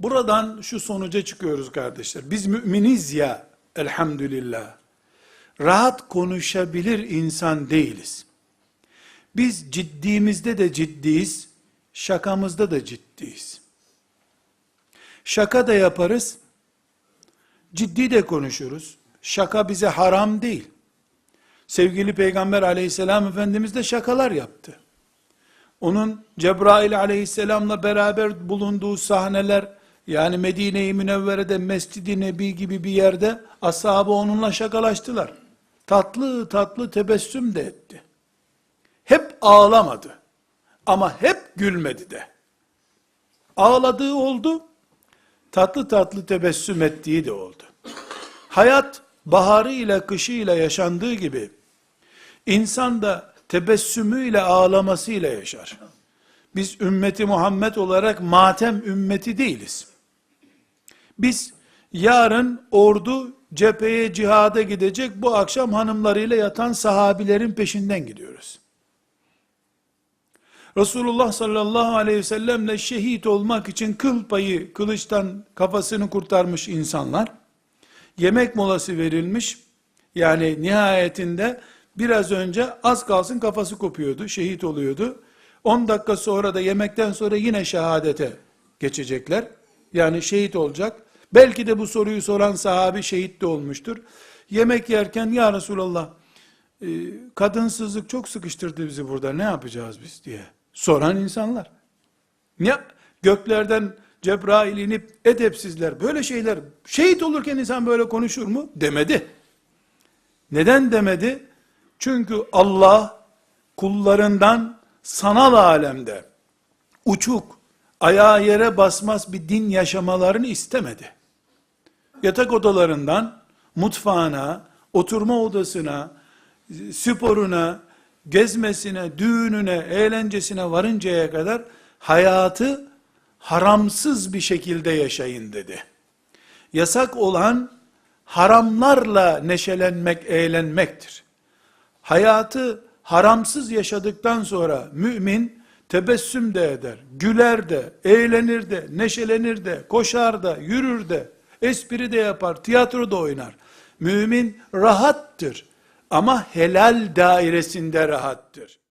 Buradan şu sonuca çıkıyoruz kardeşler. Biz müminiz ya elhamdülillah. Rahat konuşabilir insan değiliz. Biz ciddimizde de ciddiyiz, şakamızda da ciddiyiz. Şaka da yaparız, ciddi de konuşuruz. Şaka bize haram değil. Sevgili Peygamber aleyhisselam Efendimiz de şakalar yaptı. Onun Cebrail aleyhisselamla beraber bulunduğu sahneler, yani Medine-i Münevvere'de Mescid-i Nebi gibi bir yerde ashabı onunla şakalaştılar. Tatlı tatlı tebessüm de etti. Hep ağlamadı. Ama hep gülmedi de. Ağladığı oldu, tatlı tatlı tebessüm ettiği de oldu. Hayat baharı ile kışı ile yaşandığı gibi insan da tebessümüyle ağlamasıyla yaşar. Biz ümmeti Muhammed olarak matem ümmeti değiliz. Biz yarın ordu cepheye cihada gidecek bu akşam hanımlarıyla yatan sahabilerin peşinden gidiyoruz. Resulullah sallallahu aleyhi ve sellemle şehit olmak için kıl payı kılıçtan kafasını kurtarmış insanlar, yemek molası verilmiş, yani nihayetinde biraz önce az kalsın kafası kopuyordu, şehit oluyordu. 10 dakika sonra da yemekten sonra yine şehadete geçecekler. Yani şehit olacak. Belki de bu soruyu soran sahabi şehit de olmuştur. Yemek yerken ya Resulallah e, kadınsızlık çok sıkıştırdı bizi burada ne yapacağız biz diye soran insanlar. Ne göklerden Cebrail inip edepsizler böyle şeyler şehit olurken insan böyle konuşur mu? Demedi. Neden demedi? Çünkü Allah kullarından sanal alemde uçuk, ayağı yere basmaz bir din yaşamalarını istemedi. Yatak odalarından mutfağına, oturma odasına, sporuna, gezmesine, düğününe, eğlencesine varıncaya kadar hayatı haramsız bir şekilde yaşayın dedi. Yasak olan haramlarla neşelenmek, eğlenmektir. Hayatı haramsız yaşadıktan sonra mümin tebessüm de eder, güler de, eğlenir de, neşelenir de, koşar da, yürür de, espri de yapar, tiyatro da oynar. Mümin rahattır ama helal dairesinde rahattır.